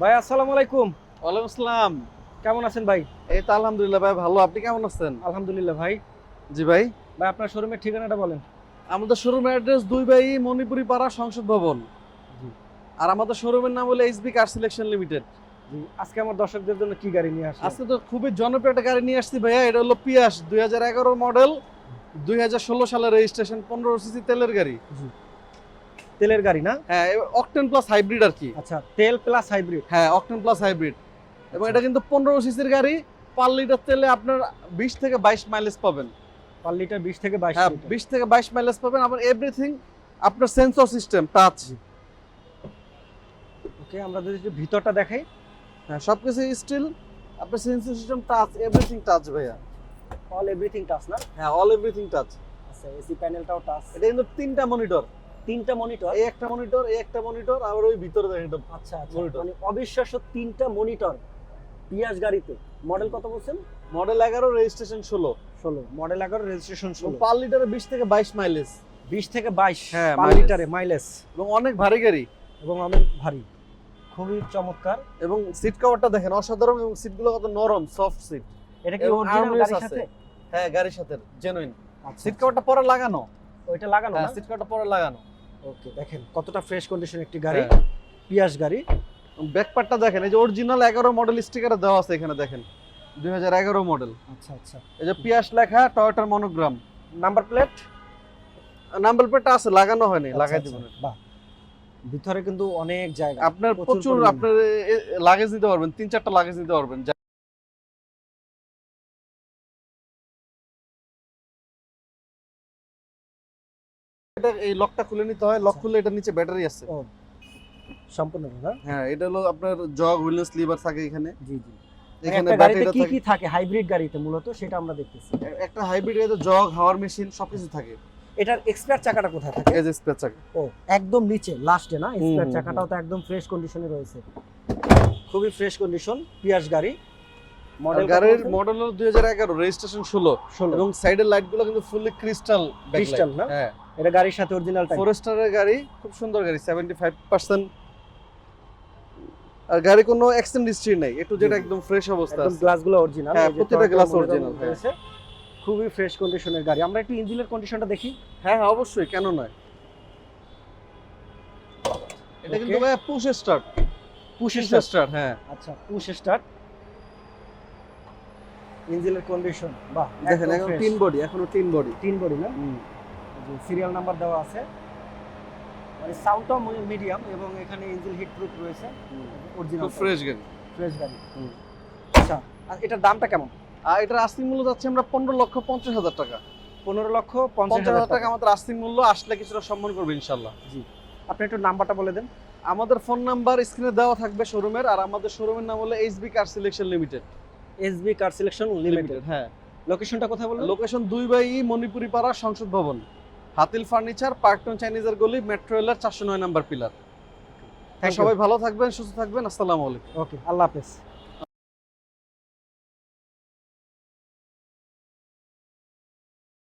ভাই আসসালামু আলাইকুম। ওয়ালাইকুম আসসালাম। কেমন আছেন ভাই? এই তো আলহামদুলিল্লাহ ভাই ভালো। আপনি কেমন আছেন? আলহামদুলিল্লাহ ভাই। জি ভাই। ভাই আপনার শোরুমের ঠিকানাটা বলেন। আমাদের শোরুমের অ্যাড্রেস দুই বাই মণিপুরি পাড়া সংসদ ভবন। জি। আর আমাদের শোরুমের নাম হলো এইচবি কার সিলেকশন লিমিটেড। জি আজকে আমার দর্শকদের জন্য কি গাড়ি নিয়ে আসছেন? আজকে তো খুবই জনপ্রিয় একটা গাড়ি নিয়ে আসছি ভাইয়া এটা হলো পিয়াস দুই হাজার এগারো মডেল দুই হাজার ষোলো সালের রেজিস্ট্রেশন পনেরো সিসি তেলের গাড়ি। তেলের গাড়ি না? হ্যাঁ অকটেন প্লাস হাইব্রিড আর কি। আচ্ছা তেল প্লাস হাইব্রিড হ্যাঁ অকটেন প্লাস হাইব্রিড এবং এটা কিন্তু পনেরো সিসির গাড়ি পার লিটার তেলে আপনার বিশ থেকে বাইশ মাইলেজ পাবেন। পার লিটার বিশ থেকে বাইশ হ্যাঁ বিশ থেকে বাইশ মাইলেজ পাবেন। আবার এভরিথিং আপনার সেন্সর সিস্টেম টাচ ওকে আমরা যদি ভিতরটা দেখাই। হ্যাঁ সব কিছু স্টিল আপনার sensor system touch everything touch ভাইয়া। অল এভরিথিং টাচ না? হ্যাঁ অল এভরিথিং টাচ আচ্ছা এসি প্যানেলটাও টাচ এটা কিন্তু তিনটা মনিটর তিনটা মনিটর এই একটা মনিটর এই একটা মনিটর আর ওই ভিতরে দেখেন এটা আচ্ছা আচ্ছা। মানে অবিশ্বাস্য তিনটা মনিটর পিয়াস গাড়িতে। মডেল কত বলছেন? মডেল এগারো রেজিস্ট্রেশন ষোলো। ষোলো। মডেল এগারো রেজিস্ট্রেশন ষোলো। পার লিটারে বিশ থেকে বাইশ মাইলেজ বিশ থেকে বাইশ হ্যাঁ, পার লিটারে মাইলেজ এবং অনেক ভারী গাড়ি। এবং অনেক ভারী। খুবই চমৎকার। এবং সিট কভারটা দেখেন অসাধারণ এবং সিটগুলো কত নরম সফট সিট এটা কি অরিজিনাল গাড়ির সাথে? হ্যাঁ গাড়ির সাথে জেনুইন সিট কভারটা পরে লাগানো। ওইটা লাগানো হ্যাঁ না? সিট কভারটা পরে লাগানো। ওকে দেখেন কতটা ফ্রেশ কন্ডিশন একটি গাড়ি হ্যাঁ। পিয়াস গাড়ি। ব্যাক পার্টটা দেখেন এই যে অরিজিনাল এগারো মডেল স্টিকারে দেওয়া আছে এখানে দেখেন দুই মডেল আচ্ছা আচ্ছা। এই যে পিয়াস লেখা টয়োটার মনোগ্রাম নাম্বার প্লেট নাম্বার প্লেটটা আছে লাগানো হয়নি লাগাই দিব আচ্ছা, বাহ। ভিতরে কিন্তু অনেক জায়গা আপনার প্রচুর প্রচুর আপনার লাগেজ নিতে পারবেন তিন চারটা লাগেজ নিতে পারবেন। এটা এই লকটা খুলে নিতে হয়। লক। খুলে এটা নিচে ব্যাটারি আছে। সম্পূর্ণ হ্যাঁ এটা হলো আপনার জগ হুইলনেস লিভার থাকে এখানে। জি জি। এখানে গাড়িতে কি কি থাকে? হাইব্রিড গাড়িতে মূলত সেটা আমরা দেখতেছি। একটা হাইব্রিড গাড়িতে জগ হাওয়ার মেশিন সবকিছু থাকে। এটার এক্সপায়ার চাকাটা কোথায় থাকে? এই যে চাকা। ও একদম নিচে লাস্টে না? এক্সপায়ার চাকাটাও তো একদম ফ্রেশ কন্ডিশনে রয়েছে। খুবই ফ্রেশ কন্ডিশন পিয়াস গাড়ি। গাড়ির মডেল হলো দুই হাজার এগারো রেজিস্ট্রেশন ষোলো। এবং সাইডের লাইটগুলো কিন্তু ফুললি ক্রিস্টাল Crystal না? হ্যাঁ। এটা গাড়ির সাথে অরিজিনাল ফরেস্টারের গাড়ি খুব সুন্দর গাড়ি সেভেন্টি ফাইভ পার্সেন্ট আর গাড়ি কোনো অ্যাক্সিডেন্ট হিস্ট্রি নেই একটু যেটা। একদম ফ্রেশ অবস্থা একদম গ্লাসগুলো অরিজিনাল হ্যাঁ, প্রতিটা glass original, হ্যাঁ। রয়েছে খুবই ফ্রেশ কন্ডিশনের গাড়ি। আমরা একটু ইঞ্জিনের কন্ডিশনটা দেখি। হ্যাঁ হ্যাঁ অবশ্যই কেন নয়। এটা কিন্তু ভাই পুশ স্টার্ট পুশ স্টার্ট হ্যাঁ। আচ্ছা পুশ স্টার্ট ইঞ্জিনের কন্ডিশন বাহ দেখেন এখন তিন বডি এখনও তিন বডি তিন বডি না? সিরিয়াল নাম্বার দেওয়া আছে। মানে সাউন্ডটাও মিডিয়াম এবং এখানে ইঞ্জিন হিট প্রুফ রয়েছে অরিজিনাল ফ্রেশ গাড়ি। ফ্রেশ গাড়ি। আচ্ছা আর এটার দামটা কেমন? আর এটার আস্তিক মূল্য যাচ্ছে আমরা পনেরো লক্ষ পঞ্চাশ হাজার টাকা। পনেরো লক্ষ পঞ্চাশ হাজার টাকা। আমাদের আস্তিক মূল্য আসলে কিছুটা সম্মান করবে ইনশাল্লাহ জি। আপনি একটু নাম্বারটা বলে দেন। আমাদের ফোন নাম্বার স্ক্রিনে দেওয়া থাকবে শোরুমের আর আমাদের শোরুমের নাম হলো HB car selection limited SB car selection limited হ্যাঁ। লোকেশনটা কোথায় বললেন? লোকেশন দুই বাই মণিপুরি পাড়া সংসদ ভবন। হাতিল ফার্নিচার পার্কটন চাইনিজের গলি মেট্রো এলার চারশো নয় নাম্বার পিলার। হ্যাঁ সবাই ভালো থাকবেন সুস্থ থাকবেন। আসসালামু আলাইকুম। ওকে আল্লাহ হাফেজ।